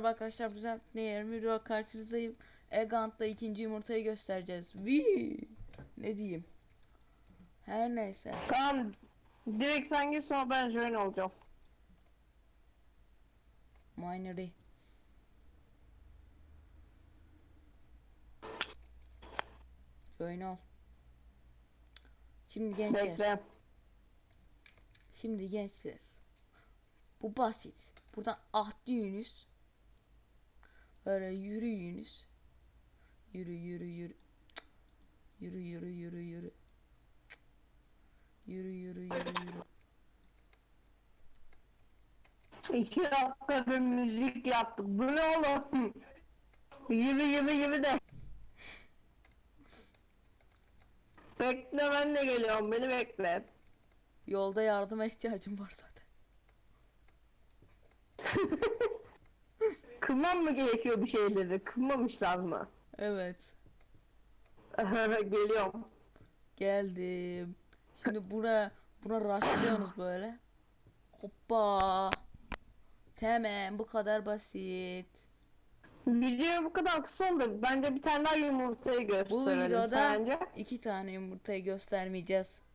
Merhaba arkadaşlar güzel ne video karşınızdayım. Egant'ta ikinci yumurtayı göstereceğiz. Vii. Ne diyeyim? Her neyse. Tamam. Direkt sen git sonra ben join olacağım. Minery. Join ol. Şimdi gençler. Bekle. Şimdi gençler. Bu basit. Buradan atlıyorsunuz. Böyle yürüyünüz. Yürü yürü yürü. Yürü yürü yürü yürü. Yürü yürü yürü yürü. İki dakika bir müzik yaptık. Bu ne oğlum? Yürü yürü yürü de. Bekle ben de geliyorum. Beni bekle. Yolda yardıma ihtiyacım var zaten. Kırmam mı gerekiyor bir şeyleri? Kırmamışlar mı? Evet. Geliyorum. Geldim. Şimdi buna buna rushlıyorsunuz böyle. Hoppa. Tamam bu kadar basit. Video bu kadar kısa oldu. Bence bir tane daha yumurtayı Bu gösterelim videoda sence. iki tane yumurtayı göstermeyeceğiz.